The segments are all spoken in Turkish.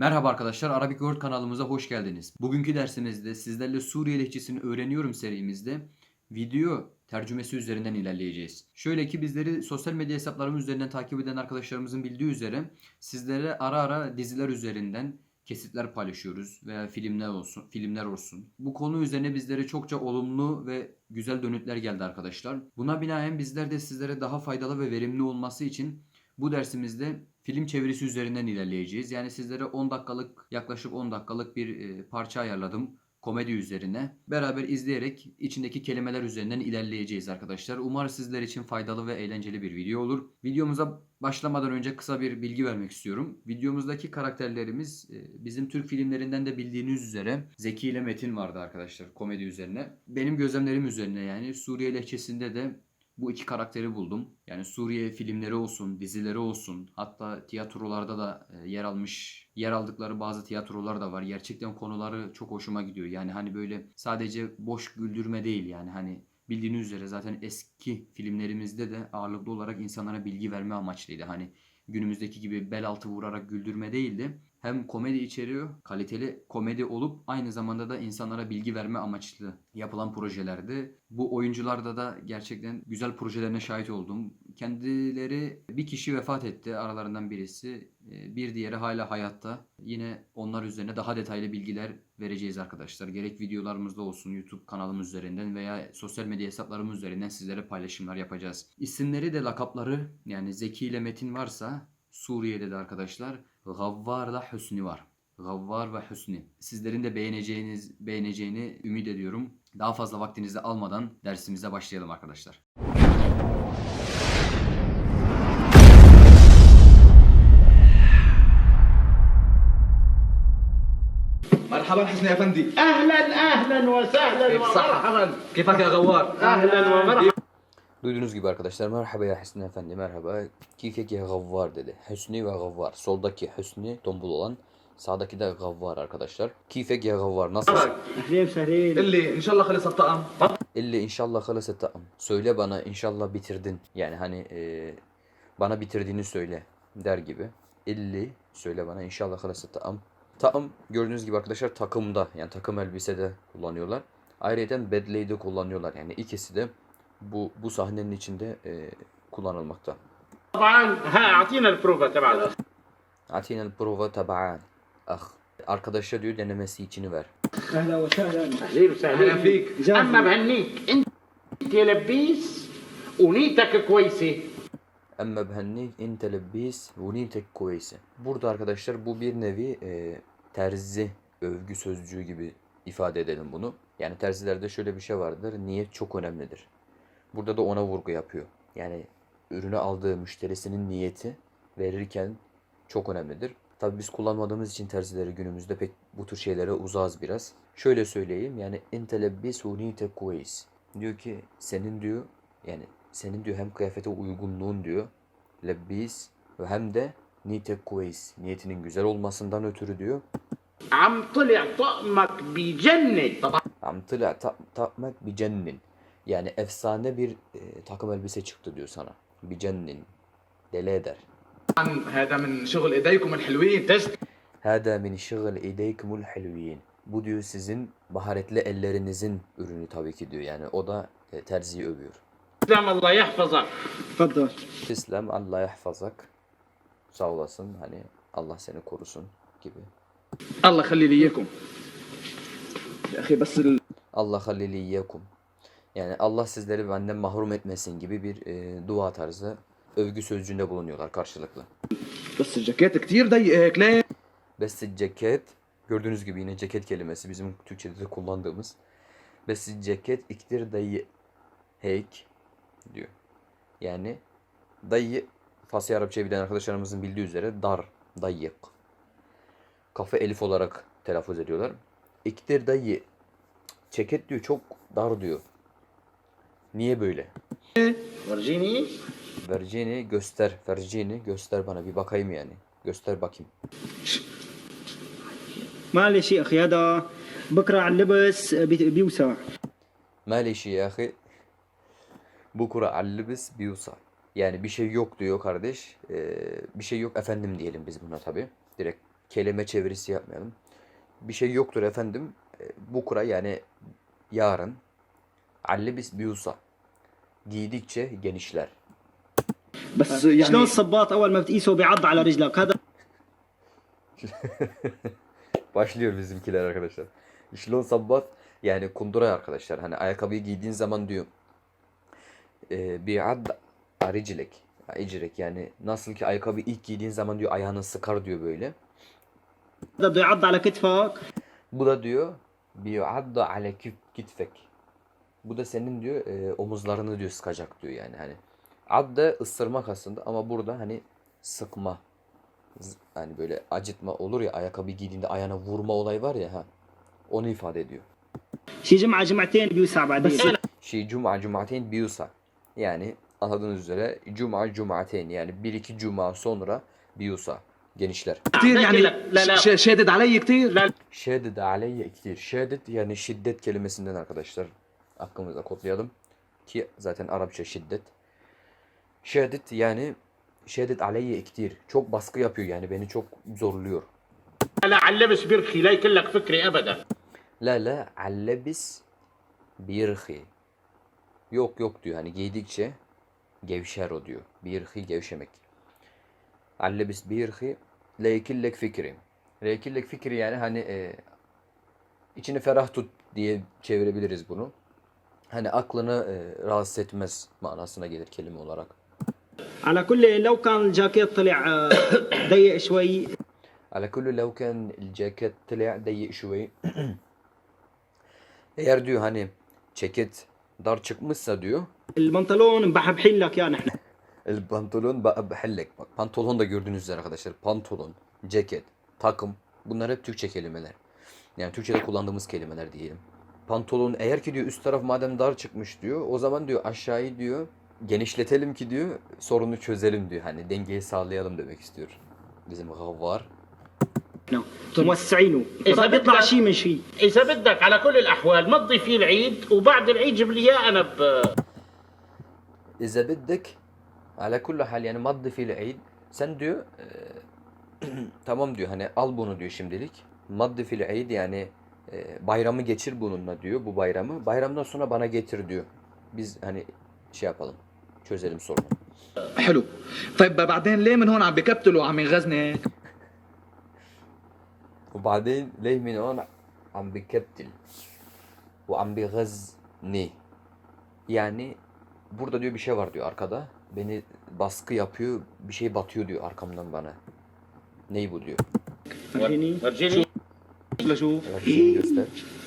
Merhaba arkadaşlar, Arabic World kanalımıza hoş geldiniz. Bugünkü dersimizde sizlerle Suriye lehçesini öğreniyorum serimizde video tercümesi üzerinden ilerleyeceğiz. Şöyle ki bizleri sosyal medya hesaplarımız üzerinden takip eden arkadaşlarımızın bildiği üzere sizlere ara ara diziler üzerinden kesitler paylaşıyoruz veya filmler olsun, filmler olsun. Bu konu üzerine bizlere çokça olumlu ve güzel dönütler geldi arkadaşlar. Buna binaen bizler de sizlere daha faydalı ve verimli olması için bu dersimizde film çevirisi üzerinden ilerleyeceğiz. Yani sizlere 10 dakikalık yaklaşık 10 dakikalık bir e, parça ayarladım komedi üzerine. Beraber izleyerek içindeki kelimeler üzerinden ilerleyeceğiz arkadaşlar. Umarım sizler için faydalı ve eğlenceli bir video olur. Videomuza başlamadan önce kısa bir bilgi vermek istiyorum. Videomuzdaki karakterlerimiz e, bizim Türk filmlerinden de bildiğiniz üzere Zeki ile Metin vardı arkadaşlar komedi üzerine. Benim gözlemlerim üzerine yani Suriye lehçesinde de bu iki karakteri buldum. Yani Suriye filmleri olsun, dizileri olsun, hatta tiyatrolarda da e, yer almış, yer aldıkları bazı tiyatrolar da var. Gerçekten konuları çok hoşuma gidiyor. Yani hani böyle sadece boş güldürme değil yani hani bildiğiniz üzere zaten eski filmlerimizde de ağırlıklı olarak insanlara bilgi verme amaçlıydı. Hani günümüzdeki gibi bel altı vurarak güldürme değildi. Hem komedi içeriyor, kaliteli komedi olup aynı zamanda da insanlara bilgi verme amaçlı yapılan projelerdi. Bu oyuncularda da gerçekten güzel projelerine şahit oldum. Kendileri bir kişi vefat etti aralarından birisi. Ee, Bir diğeri hala hayatta. Yine onlar üzerine daha detaylı bilgiler vereceğiz arkadaşlar. Gerek videolarımızda olsun YouTube kanalımız üzerinden veya sosyal medya hesaplarımız üzerinden sizlere paylaşımlar yapacağız. İsimleri de lakapları yani Zeki ile Metin varsa Suriye'de de arkadaşlar Gavvar'la Hüsnü var. Gavvar ve Hüsnü. Sizlerin de beğeneceğiniz beğeneceğini ümit ediyorum. Daha fazla vaktinizi almadan dersimize başlayalım arkadaşlar. مرحبا حسني يا فندي اهلا اهلا وسهلا ومرحبا كيفك يا غوار اهلا ومرحبا Duyduğunuz gibi arkadaşlar merhaba ya Hüsnü Efendi merhaba. Kikek ya Gavvar dedi. Hüsnü ve Gavvar. Soldaki Hüsnü tombul olan sağdaki de Gavvar arkadaşlar. Kifek ya Gavvar nasıl? Elli inşallah halisa ta'am. Elli inşallah halisa ta'am. Söyle bana inşallah bitirdin. Yani hani e, bana bitirdiğini söyle der gibi. Elli söyle bana inşallah halisa ta'am. Ta'am gördüğünüz gibi arkadaşlar takımda yani takım elbisede kullanıyorlar. Ayrıca bedleyde kullanıyorlar. Yani ikisi de bu bu sahnenin içinde e, kullanılmakta. Taban ha atina prova taban. Atina prova taban. Ah. Arkadaşa diyor denemesi içini ver. Ama behennik. Ente lebbis unitek kuysi. Ama behennik ente lebbis unitek kuysi. Burada arkadaşlar bu bir nevi e, terzi övgü sözcüğü gibi ifade edelim bunu. Yani terzilerde şöyle bir şey vardır. Niyet çok önemlidir. Burada da ona vurgu yapıyor. Yani ürünü aldığı müşterisinin niyeti verirken çok önemlidir. Tabii biz kullanmadığımız için terzileri günümüzde pek bu tür şeylere uzağız biraz. Şöyle söyleyeyim yani Intel'e entelebbi sunite kuveys. Diyor ki senin diyor yani senin diyor hem kıyafete uygunluğun diyor lebbis ve hem de nite kuveys niyetinin güzel olmasından ötürü diyor. Am tila ta'mak bi cennet. Am tila ta'mak bi cennet. Yani efsane bir e, takım elbise çıktı diyor sana. Bir cennin. Deli eder. هذا من شغل ايديكم الحلوين تسلم Hâdâ min şıgıl ideykumul helviyin. Bu diyor sizin baharetli ellerinizin ürünü tabii ki diyor. Yani o da e, terziyi övüyor. الله يحفظك تفضل İslam Allah yahfazak. Sağ olasın hani Allah seni korusun gibi. الله خلي لي اياكم يا اخي بس ال... Allah haliliyyekum. Yani Allah sizleri benden mahrum etmesin gibi bir e, dua tarzı övgü sözcüğünde bulunuyorlar karşılıklı. Bes ceket ktir dayık le. Bes ceket gördüğünüz gibi yine ceket kelimesi bizim Türkçede de kullandığımız. Bes ceket iktir dayı heyk diyor. Yani dayı Fasih Arapçayı bilen arkadaşlarımızın bildiği üzere dar, dayık. Kafa elif olarak telaffuz ediyorlar. İktir dayı. Ceket diyor çok dar diyor. Niye böyle? ورجيني Vercini göster, vercini göster bana bir bakayım yani. Göster bakayım. معلش يا اخي هذا بكره على اللبس بي- بيوسع Maleşi yahi bu kura allibis biyusa. Yani bir şey yok diyor kardeş. Ee, bir şey yok efendim diyelim biz buna tabi. Direkt kelime çevirisi yapmayalım. Bir şey yoktur efendim. E, Bukra yani yarın. Allebis biyusa. Giydikçe genişler. بس شلون يعني الصباط اول ما بتقيسه بيعض على رجلك هذا Başlıyor bizimkiler arkadaşlar. İşlon sabbat yani kundura arkadaşlar. Hani ayakkabıyı giydiğin zaman diyor. E, bi'ad aricilek. Icrek yani nasıl ki ayakkabı ilk giydiğin zaman diyor ayağını sıkar diyor böyle. هذا بده يعض على كتفك Bu da diyor bi'adda ale kit- kitfek. Bu da senin diyor e, omuzlarını diyor sıkacak diyor yani hani. Ad da ısırmak aslında ama burada hani sıkma. Hani böyle acıtma olur ya ayakkabı giydiğinde ayağına vurma olay var ya ha. Onu ifade ediyor. Şi cuma cumateyn biyusa. Şi cuma cumateyn. Yani anladığınız üzere cuma cumateyn yani bir iki cuma sonra biyusa genişler. Yani şedid aleyye ktir. Şedid aleyye ktir. Şedid yani şiddet kelimesinden arkadaşlar aklımızda kodlayalım. Ki zaten Arapça şiddet. Şiddet yani şiddet aleyye iktir. Çok baskı yapıyor yani beni çok zorluyor. La allebis birhi la yekellek fikri ebeden. La la allebis birhi. Yok yok diyor hani giydikçe gevşer o diyor. Birhi gevşemek. Allebis birhi la yekellek fikri. La fikri yani hani e, içini ferah tut diye çevirebiliriz bunu Hani aklını e, rahatsız etmez manasına gelir kelime olarak. على كل لو كان الجاكيت طلع آه، ضيق شوي على كل لو كان الجاكيت طلع ضيق شوي Eğer diyor hani ceket dar çıkmışsa diyor البنطلون بحبحين لك اياه نحن El pantolon ba- bihellek. Bak pantolon da gördüğünüz üzere arkadaşlar. Pantolon, ceket, takım bunlar hep Türkçe kelimeler. Yani Türkçe'de kullandığımız kelimeler diyelim. Pantolon eğer ki diyor üst taraf madem dar çıkmış diyor o zaman diyor aşağıyı diyor genişletelim ki diyor sorunu çözelim diyor. Hani dengeyi sağlayalım demek istiyor. Bizim gavvar. موسعينه إذا فما بيطلع بدك- شيء من شيء اذا بدك على كل الاحوال مضي فيه العيد وبعد العيد جيب لي اياه انا ب... İze biddek ala kulli hal yani maddi fiil eid. Sen diyor e, tamam diyor hani al bunu diyor şimdilik. Maddi fiil eid yani e, bayramı geçir bununla diyor bu bayramı. Bayramdan sonra bana getir diyor. Biz hani şey yapalım. Çözelim sorunu. حلو طيب بعدين ليه من هون عم بكبتلوا وعم يغزنك وبعدين ليه من هون عم بكتل وعم بغزني yani burada diyor bir şey var diyor arkada. Beni baskı yapıyor. Bir şey batıyor diyor arkamdan bana. Ney bu diyor. فرجيني ورجيني لشوف Evet, şeyini göster.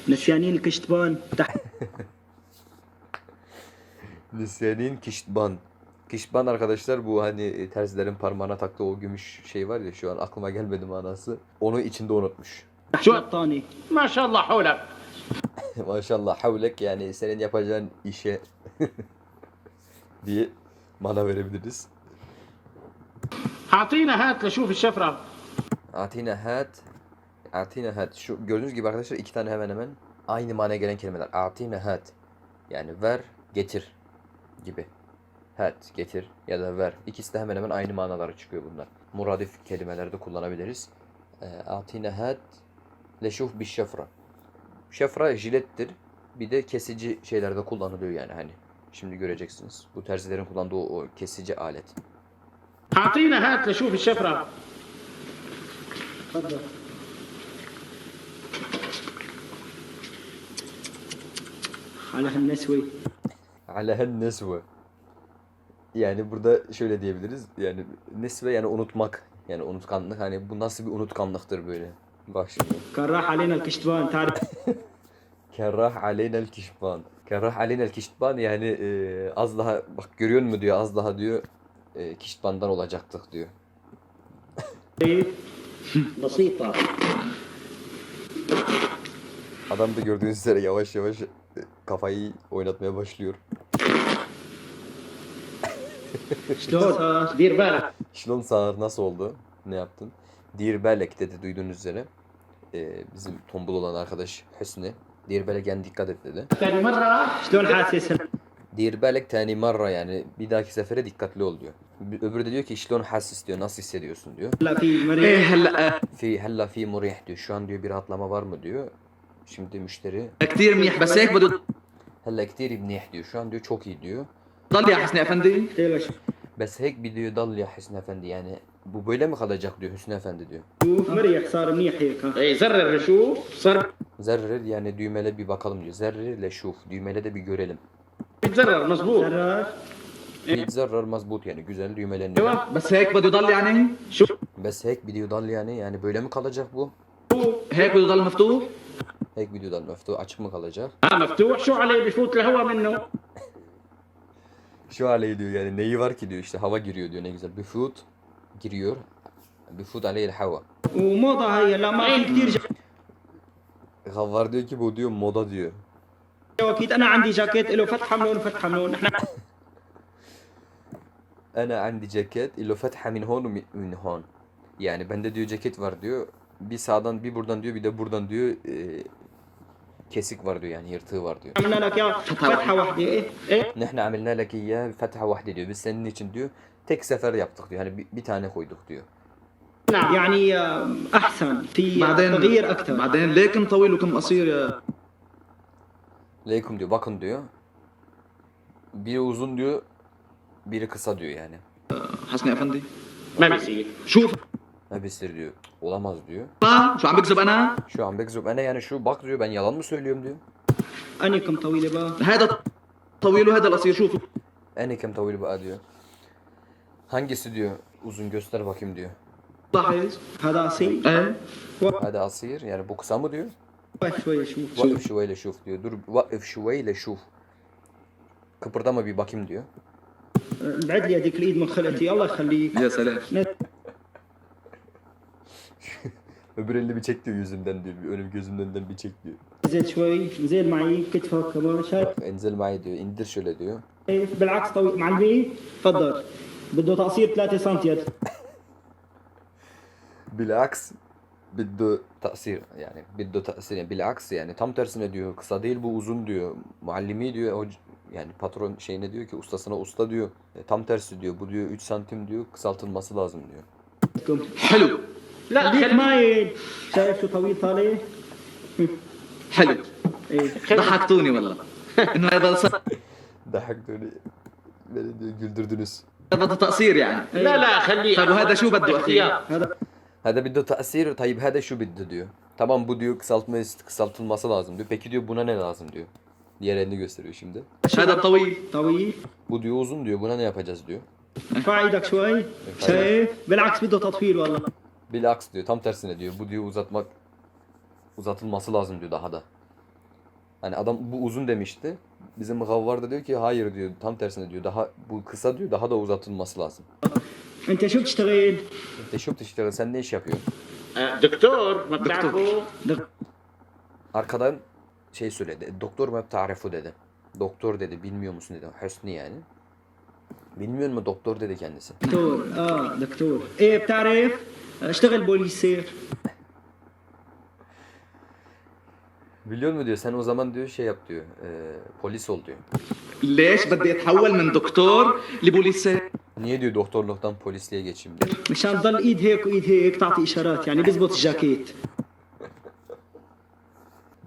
نسيانين الكشتبان تحت Nisyanin kiştban. Kiştban arkadaşlar bu hani e, terzilerin parmağına taktığı o gümüş şey var ya şu an aklıma gelmedi manası. Onu içinde unutmuş. تحت البطانه ما شاء الله حولك Maşallah havlek yani senin yapacağın işe diye mana verebiliriz. اعطينا هات لشوف الشفره Atina hat. Atinehat. Şu gördüğünüz gibi arkadaşlar iki tane hemen hemen aynı manaya gelen kelimeler. Atinehat. Yani ver, getir gibi. Het, getir ya da ver. İkisi de hemen hemen aynı manalara çıkıyor bunlar. Muradif kelimelerde kullanabiliriz. Ee, Atinehat leşuf bir şefra. Şefra jilettir. Bir de kesici şeylerde kullanılıyor yani hani. Şimdi göreceksiniz. Bu terzilerin kullandığı o, kesici alet. Atinehat leşuf bir şefra. Tafadal. على هالنسوي Alehen nesve. Yani burada şöyle diyebiliriz. Yani nesve yani unutmak. Yani unutkanlık. Hani bu nasıl bir unutkanlıktır böyle. Bak şimdi. كان راح علينا الكشتبان تعرف Kerrah aleynel kişban. Kerrah aleynel kişban yani e, az daha bak görüyor musun diyor az daha diyor e, kişbandan olacaktık diyor. بسيطة Adam da gördüğünüz üzere yavaş yavaş e, kafayı oynatmaya başlıyor. Şlon sağır, Dirbelek. Şlon nasıl oldu? Ne yaptın? Dirbelek dedi duyduğunuz üzere. Ee, bizim tombul olan arkadaş Hüsnü. Dirbelek'en dikkat et dedi. Şlon hasisin. Dirbelek tani marra yani bir dahaki sefere dikkatli ol diyor. Öbürü de diyor ki şlon hasis diyor nasıl hissediyorsun diyor. Fi hella fi murih diyor şu an diyor bir rahatlama var mı diyor. Şimdi müşteri كثير منيح بس هيك بده hella ktir ibnih diyor. Şu an diyor çok iyi diyor. ضل يا حسني افندي ايش Bes hek bir diyor dal ya Hüsnü Efendi yani bu böyle mi kalacak diyor Hüsnü Efendi diyor. شوف مريح صار منيح هيك ها إيه زرر شوف صار Zerrir yani düğmele bir bakalım diyor. Zerrir le şuf düğmele de bir görelim. بيتزرر مزبوط زرار Bir zerrer mazbut yani güzel düğmeleniyor. ايوه بس هيك بده يضل يعني شو Bes hek bir diyor dal yani yani böyle mi kalacak bu? هيك بده يضل مفتوح Hek bir diyor dal meftu açık mı kalacak? ها مفتوح شو عليه بفوت الهواء منه Şu aleyhi diyor yani neyi var ki diyor işte hava giriyor diyor ne güzel. Büfut giriyor. Büfut aleyhil hava. وموضه هي لا ما في كثير Gavvar diyor ki bu diyor moda diyor. جواكيت انا عندي جاكيت له فتحه من هون وفتحه من هون نحن Ana andi ceket ilo fetha min hon mi- min hon. Yani bende diyor ceket var diyor. Bir sağdan bir buradan diyor bir de buradan diyor e, kesik var diyor yani yırtığı var diyor. عملنا لك اياه فتحه واحده ايه ايه Nehne amilna leke ya fetha vahde diyor. Biz senin için diyor tek sefer yaptık diyor. Hani bir, bir tane koyduk diyor. نعم يعني آه، احسن في بعدين تغيير اكثر بعدين ليه كم طويل وكم قصير يا Leykum diyor bakın diyor. Biri uzun diyor biri kısa diyor yani. حسني افندي ما بيصير شوف Hebistir diyor. Olamaz diyor. ما شو عم بكذب انا Şu an bekzub ana yani şu bak diyor ben yalan mı söylüyorum diyor. انيكم طويله بقى هذا طويل وهذا القصير شوف En kem tavil ba'a diyor. Hangisi diyor uzun göster bakayım diyor. لاحظ هذا سي ايه Hadi asir yani bu kısa mı diyor. شوي şوف Vakıf şuveyle şuf diyor. Dur vakıf şuveyle şuf. Kıpırdama bir bakayım diyor. بعد لي هذيك الايد من خلقتي الله يخليك يا سلام Öbür elini bir çek diyor yüzümden diyor. Bir önüm gözümün önünden bir çek diyor. نزل شوي نزل معي كتفك كمان شايف Enzel mai diyor. indir şöyle diyor. بالعكس طويل معلمي تفضل بده تقصير 3 سم يد Bilaks biddu tasir yani biddu tasir yani bilaks yani tam tersine diyor kısa değil bu uzun diyor muallimi diyor hoc- yani patron şeyine diyor ki ustasına usta diyor E, tam tersi diyor bu diyor 3 santim diyor kısaltılması lazım diyor. حلو لا خليك خلي معي شايف شو طويل طالع حلو ايه ضحكتوني والله انه هذا صار Dahak diyor beni diyor güldürdünüz. هذا تقصير يعني لا لا خليه طيب وهذا شو بده اخي اختيار هذا Hada biddu tasir tayyib hada şu biddu diyor. Tamam bu diyor kısaltma kısaltılması lazım diyor. Peki diyor buna ne lazım diyor. Diğer elini gösteriyor şimdi. هذا طويل طويل Bu diyor uzun diyor. Buna ne yapacağız diyor. ارفع ايدك شوي شايف بالعكس بده تطويل والله Bilaks diyor. Tam tersine diyor. Bu diyor uzatmak uzatılması lazım diyor daha da. Hani adam bu uzun demişti. Bizim Gavvar da diyor ki hayır diyor. Tam tersine diyor. Daha bu kısa diyor. Daha da uzatılması lazım. انت شو بتشتغل؟ Teşvik işte sen ne iş yapıyorsun? آه، دكتور ما بتعرفوا دق- Arkadan şey söyledi. Doktor mu tarifu dedi. Doktor dedi. Bilmiyor musun dedi. Hüsnü yani. Bilmiyor mu doktor dedi kendisi. دكتور اه دكتور ايه بتعرف اشتغل بوليسير Biliyor mu diyor. Sen o zaman diyor şey yap diyor. e, polis ol diyor. ليش بدي اتحول من دكتور لبوليسي Niye diyor doktorluktan polisliğe geçeyim diyor. مشان تضل ايد هيك وايد هيك تعطي اشارات يعني بزبط الجاكيت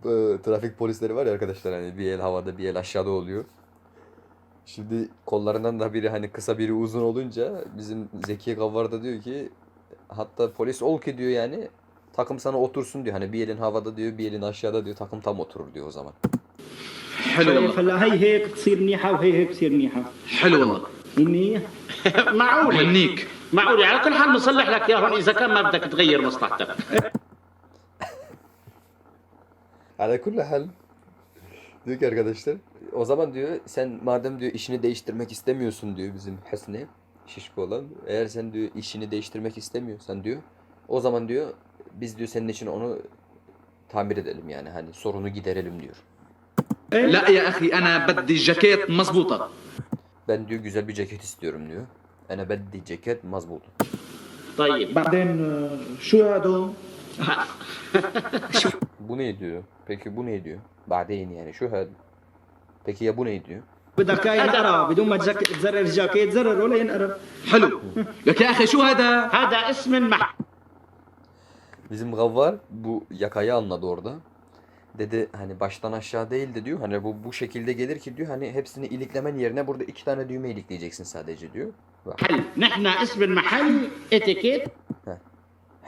Bu trafik polisleri var ya arkadaşlar hani bir el havada bir el aşağıda oluyor. Şimdi kollarından da biri hani kısa biri uzun olunca bizim Zeki Gavvar da diyor ki hatta polis ol ki diyor yani takım sana otursun diyor. Hani bir elin havada diyor bir elin aşağıda diyor takım tam oturur diyor o zaman. حلو شايف والله هلا هي هيك تصير منيحه وهي هيك بتصير منيحه حلو والله منيح معقولة منيك معقولة على كل حال بنصلح لك اياهم اذا كان ما بدك تغير مصلحتك Ala kulli hal. Diyor ki arkadaşlar o zaman diyor sen madem diyor işini değiştirmek istemiyorsun diyor bizim Hüsnü şişko olan. Eğer sen diyor işini değiştirmek istemiyorsan diyor o zaman diyor biz diyor senin için onu tamir edelim yani hani sorunu giderelim diyor. لا يا اخي انا بدي جاكيت مزبوطه Ben diyor güzel bir ceket istiyorum diyor. Ene beddi ceket mazbut. طيب بعدين شو هذا Bu ne diyor? Peki bu ne diyor? Ba'deyn yani şu had. Peki ya bu ne diyor? بدك اياه ينقرا بدون ما تزك- تزرر الجاكيت زرر ولا ينقرا حلو لك يا اخي شو هذا هذا اسم مح... Bizim gavvar bu yakayı anladı orada. Dedi hani baştan aşağı değil de diyor hani bu bu şekilde gelir ki diyor hani hepsini iliklemen yerine burada iki tane düğme ilikleyeceksin sadece diyor. Bak. محل نحن اسم المحل اتيكيت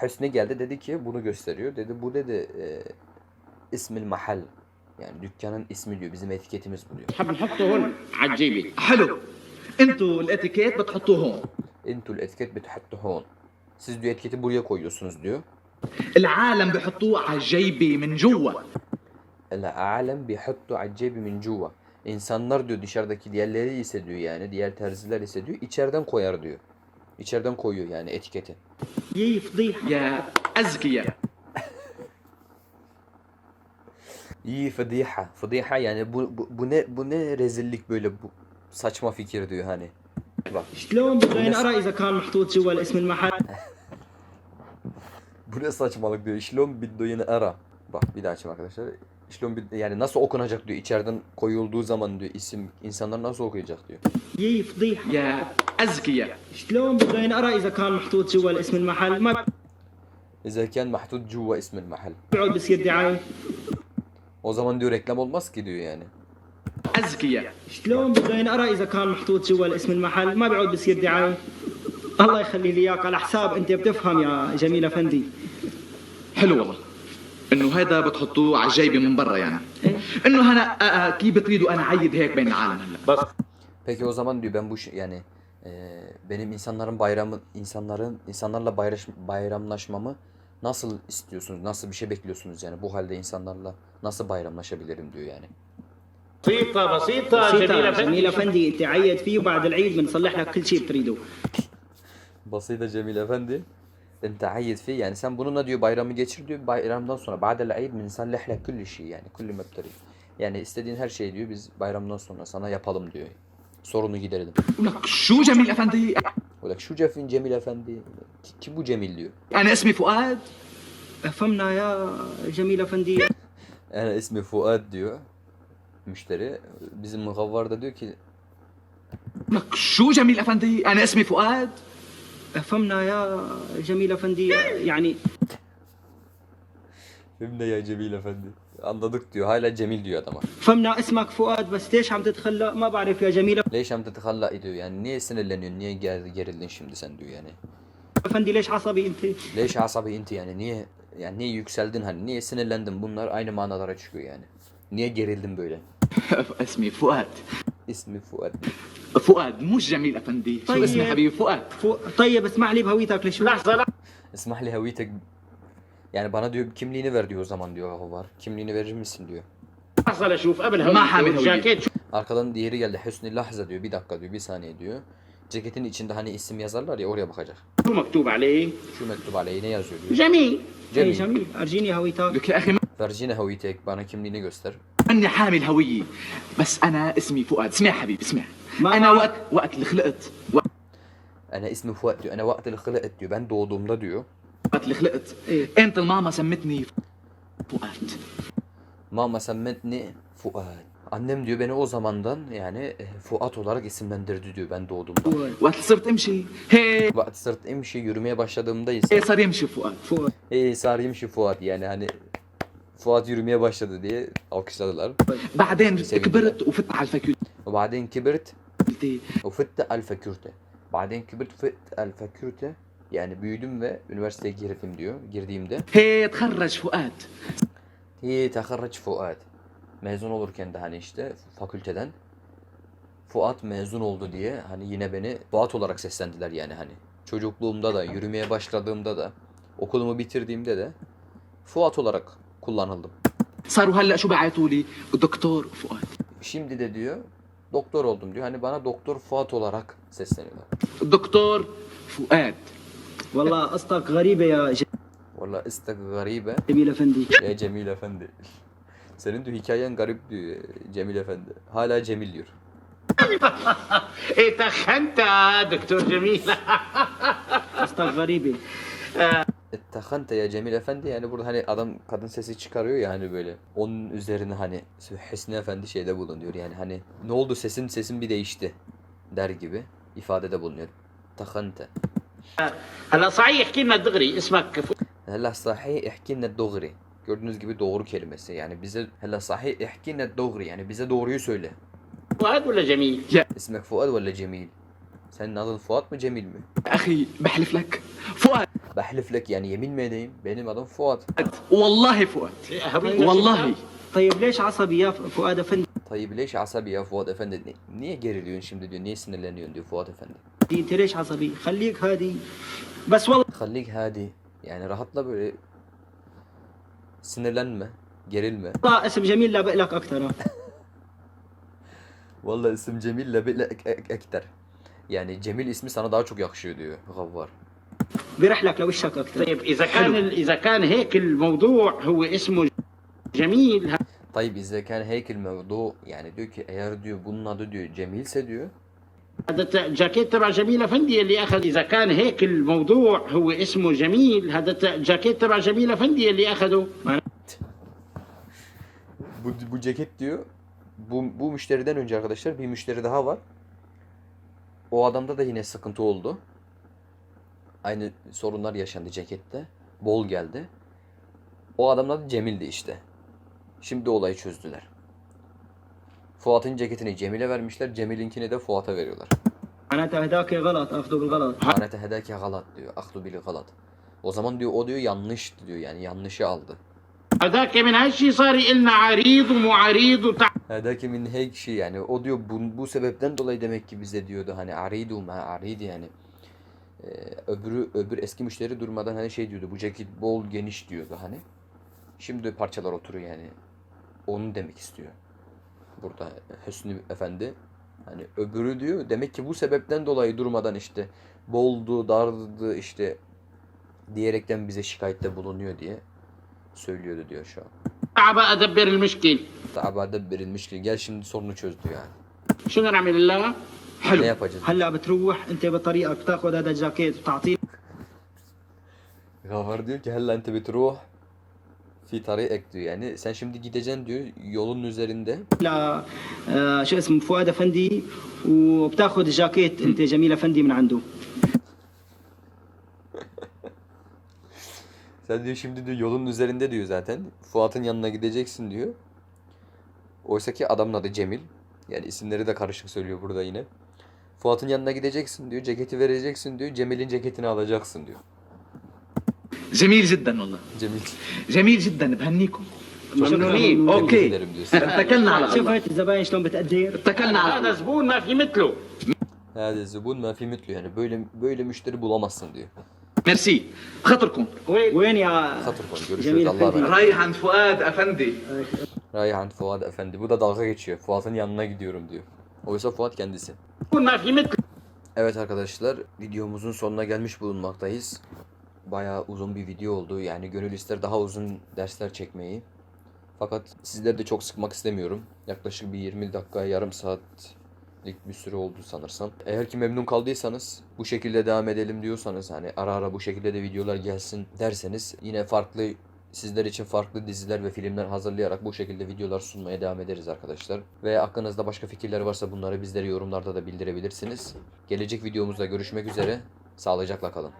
Hüsnü geldi dedi ki bunu gösteriyor. Dedi bu dedi e, ismil mahal. Yani dükkanın ismi diyor. Bizim etiketimiz bu diyor. نحب نحطه هون على الجيبه حلو انتوا الاتيكيت بتحطوه هون Entul etiket betuhattu hon. Siz diyor etiketi buraya koyuyorsunuz diyor. العالم بحطوه على جيبي من جوا El alem bihuttu accebi min cuva. İnsanlar diyor dışarıdaki diğerleri ise diyor yani diğer terziler ise diyor içeriden koyar diyor. İçeriden koyuyor yani etiketi. يي فضيحه يا اذكياء İyi fıdiha. Fıdiha yani bu, bu, bu ne bu ne rezillik böyle bu saçma fikir diyor hani. Bak شلون بده ينقرا اذا كان محطوط جوا الاسم المحل bu ne saçmalık diyor. İşlom biddoyunu ara. Bak bir daha açayım arkadaşlar. İşlom bid yani nasıl okunacak diyor. İçeriden koyulduğu zaman diyor isim insanlar nasıl okuyacak diyor. يي فضيحه يا اذكياء شلون بده ينقرا اذا كان محطوط جوا الاسم المحل ما İzerken mahdud cuva ismil mahal. بيقعد بصير دعايه O zaman diyor reklam olmaz ki diyor yani. اذكياء شلون بده ينقرا اذا كان محطوط جوا الاسم المحل ما بيعود بصير دعايه الله يخلي لي اياك على حساب انت بتفهم يا جميل افندي حلو والله انه هذا بتحطوه على جيبي من برا يعني انه انا آه، آه، كيف بتريدوا انا عيد هيك بين العالم هلا بس Peki o zaman diyor ben bu şey- yani e, benim insanların bayramı insanların insanlarla bayraş, bayramlaşmamı nasıl istiyorsunuz? Nasıl bir şey bekliyorsunuz yani bu halde insanlarla nasıl bayramlaşabilirim diyor yani. بسيطة بسيطة جميلة بسيطة جميل فندي افندي انت عيد فيه وبعد العيد بنصلح لك كل شيء بتريده Basıyla Cemil Efendi. Ente hayyid fi yani sen bununla diyor bayramı geçir diyor bayramdan sonra ba'del eid min sallih lek kulli şey yani kulli mebteri. Yani istediğin her şeyi diyor biz bayramdan sonra sana yapalım diyor. Sorunu giderelim. لك شو جميل Bırak şu Cef'in Cemil Efendi. Ki bu Cemil diyor. Ana ismi Fuad. Efemna ya Cemil Efendi. Ana ismi Fuad diyor. Müşteri. Bizim mukavvar da diyor ki. Bak şu Cemil Efendi. Ana ismi Fuad. Efemna ya Cemil Efendi. Yani. Hem de ya Cemil Efendi. أنضدك تيو هاي لجميل ديو ادمر فمنا اسمك فؤاد بس ليش عم تتخلى؟ ما بعرف يا جميلة. ليش عم تتخلى ايدو يعني ني سنة لن ني جير اللي نشم دسندو يعني؟ أفندي ليش عصبي أنت؟ ليش عصبي أنت يعني؟ ني يعني ني يكسلدن هل ني سنة لندن بنار أين ما نظرة تشكو يعني؟ ني جيرلدن بولي يعني. اسمي فؤاد. اسمي فؤاد. فؤاد مش جميل أفندي. طيب. شو اسمي حبيبي؟ فؤاد. طيب اسمح لي بهويتك ليش لحظة لحظة. اسمح لي هويتك yani bana diyor kimliğini ver diyor o zaman diyor var. Kimliğini verir misin diyor. لحظة لشوف قبل ما حامل هوية هوية. الجاكيت شو Arkadan diğeri geldi. Hüsnü lahza diyor. Bir dakika diyor. Bir saniye diyor. Ceketin içinde hani isim yazarlar ya oraya bakacak. مكتوب عليه Şu mektup aleyhine yazıyor diyor. جميل اي Cemil. جميل ارجيني هويتك لك يا اخي Vercine havitek bana kimliğini göster. ماني حامل هويه بس انا اسمي فؤاد اسمع حبيبي اسمع ما انا معك. وقت وقت اللي خلقت Ana ismi Fuat diyor. Ana vaktil hılıet diyor. Ben doğduğumda diyor. وقت اللي خلقت إيه. انت الماما سمتني فؤاد Mama semmetni Fuat. Annem diyor beni o zamandan yani e, Fuat olarak isimlendirdi diyor ben doğduğumda. وقت صرت امشي هيك Vakit sırt imşi yürümeye başladığımda ise صار يمشي فؤاد فؤاد ey sarıyımşi Fuat yani hani Fuat yürümeye başladı diye alkışladılar. بعدين سيدي. كبرت وفت على الفاكولتي Baden kibirt وفت الفاكولتي. Baden kibirt وفت الفاكولتي. Yani büyüdüm ve üniversiteye girdim diyor. Girdiğimde. Hey taharraç Fuat. Hey taharraç Fuat. Mezun olurken de hani işte fakülteden Fuat mezun oldu diye hani yine beni Fuat olarak seslendiler yani hani. Çocukluğumda da, yürümeye başladığımda da, okulumu bitirdiğimde de Fuat olarak kullanıldım. Saru halla şu ba'atuli doktor Fuat. Şimdi de diyor doktor oldum diyor. Hani bana doktor Fuat olarak sesleniyorlar. Doktor Fuat. Valla ıstak garibe ya. Valla ıstak garibe. Cemil Efendi. Ya Cemil Efendi. Senin de hikayen garip Cemil Efendi. Hala Cemil diyor. Etahanta doktor Cemil. Istak garibe. Tahanta ya Cemil Efendi yani burada hani adam kadın sesi çıkarıyor ya hani böyle onun üzerine hani Hüsnü Efendi şeyde bulunuyor yani hani ne oldu sesin sesin bir değişti der gibi ifadede bulunuyor. Tahanta. هلا صحيح احكي لنا دغري اسمك ف- Hela sahih ihkinne doğri. Gördüğünüz gibi doğru kelimesi. Yani bize hela sahih ihkinne doğri. Yani bize doğruyu söyle. فؤاد ولا جميل؟ İsmek Fuat valla Cemil. Senin adın Fuat mı Cemil mi? أخي بحلف لك فؤاد Behliflek yani yemin mi edeyim? Benim adım Fuat. والله فؤاد هوية والله طيب ليش عصبي يا فؤاد افندي Tayyip leş asabi ya Fuat Efendi. Ni- Niye geriliyorsun şimdi diyor. Niye sinirleniyorsun diyor Fuat Efendi. انت ليش عصبي خليك هادي بس والله Hallik hadi. Yani rahatla böyle sinirlenme. Gerilme. اسم جميل لا بقلك اكثر Vallahi isim Cemil'le bile ek- ek- ekter. Yani Cemil ismi sana daha çok yakışıyor diyor Gavvar. برحلك لوشك اكثر طيب اذا كان اذا كان هيك الموضوع هو اسمه جميل Tayyip izleken heykel mevdu yani diyor ki eğer diyor bunun adı diyor Cemilse diyor هذا ت- جاكيت تبع جميل افندي اللي اخذ اذا كان هيك الموضوع هو اسمه جميل هذا ت- جاكيت تبع جميل افندي اللي اخذه bu, bu ceket diyor bu, bu müşteriden önce arkadaşlar bir müşteri daha var. O adamda da yine sıkıntı oldu. Aynı sorunlar yaşandı cekette. Bol geldi. O adamın adı Cemil'di işte. Şimdi olayı çözdüler. Fuat'ın ceketini Cemil'e vermişler. Cemil'inkini de Fuat'a veriyorlar. Ana tehdaki galat, akdu bil galat. Ana tehdaki galat diyor. Akdu bil galat. O zaman diyor o diyor yanlıştı diyor yani yanlışı aldı. Hedake min her şey sari ilna aridu muaridu Hedake min her şey yani o diyor bu, bu sebepten dolayı demek ki bize diyordu hani aridu ma arid yani. Ee, öbürü öbür eski müşteri durmadan hani şey diyordu bu ceket bol geniş diyordu hani. Şimdi parçalar oturuyor yani. Onu demek istiyor Burada Hüsnü Efendi hani öbürü diyor demek ki bu sebepten dolayı durmadan işte boldu, dardı işte diyerekten bize şikayette bulunuyor diye söylüyordu diyor şu an. تعب ادبر المشكل Tabada verilmiş ki gel şimdi sorunu çözdü yani. شو بدنا نعمل لها؟ Ne yapacağız? هلا بتروح انت بطريقك بتاخذ هذا الجاكيت وتعطيه Gafar diyor ki hella ente bitruh fi tariqek diyor. Yani sen şimdi gideceksin diyor yolun üzerinde. ل آه، شو اسمه فؤاد افندي وبتاخذ الجاكيت انت جميل افندي من عنده Sen diyor şimdi diyor yolun üzerinde diyor zaten. Fuat'ın yanına gideceksin diyor. Oysa ki adamın adı Cemil. Yani isimleri de karışık söylüyor burada yine. Fuat'ın yanına gideceksin diyor. Ceketi vereceksin diyor. Cemil'in ceketini alacaksın diyor. جميل جدا والله Cemil. جميل جدا بهنيكم ممنونين Tebrik اوكي ederim diyor. اتكلنا على شوف الله هاي الزباين شلون بتقدر اتكلنا على هذا الله زبون ما في مثله Hadi zubun ma fi mitlu yani böyle böyle müşteri bulamazsın diyor. ميرسي خطركم وين وين يا Hatır konu. Görüşürüz. Cemil Allah'a Efendi. emanet. رايح عند فؤاد افندي Rayhan Fuat Efendi. Bu da dalga geçiyor. Fuat'ın yanına gidiyorum diyor. Oysa Fuat kendisi. زبون ما في مثله Evet arkadaşlar videomuzun sonuna gelmiş bulunmaktayız. Bayağı uzun bir video oldu. Yani gönül ister daha uzun dersler çekmeyi. Fakat sizleri de çok sıkmak istemiyorum. Yaklaşık bir 20 dakika, yarım saatlik bir süre oldu sanırsam. Eğer ki memnun kaldıysanız, bu şekilde devam edelim diyorsanız, hani ara ara bu şekilde de videolar gelsin derseniz yine farklı sizler için farklı diziler ve filmler hazırlayarak bu şekilde videolar sunmaya devam ederiz arkadaşlar. Ve aklınızda başka fikirler varsa bunları bizlere yorumlarda da bildirebilirsiniz. Gelecek videomuzda görüşmek üzere. Sağlıcakla kalın.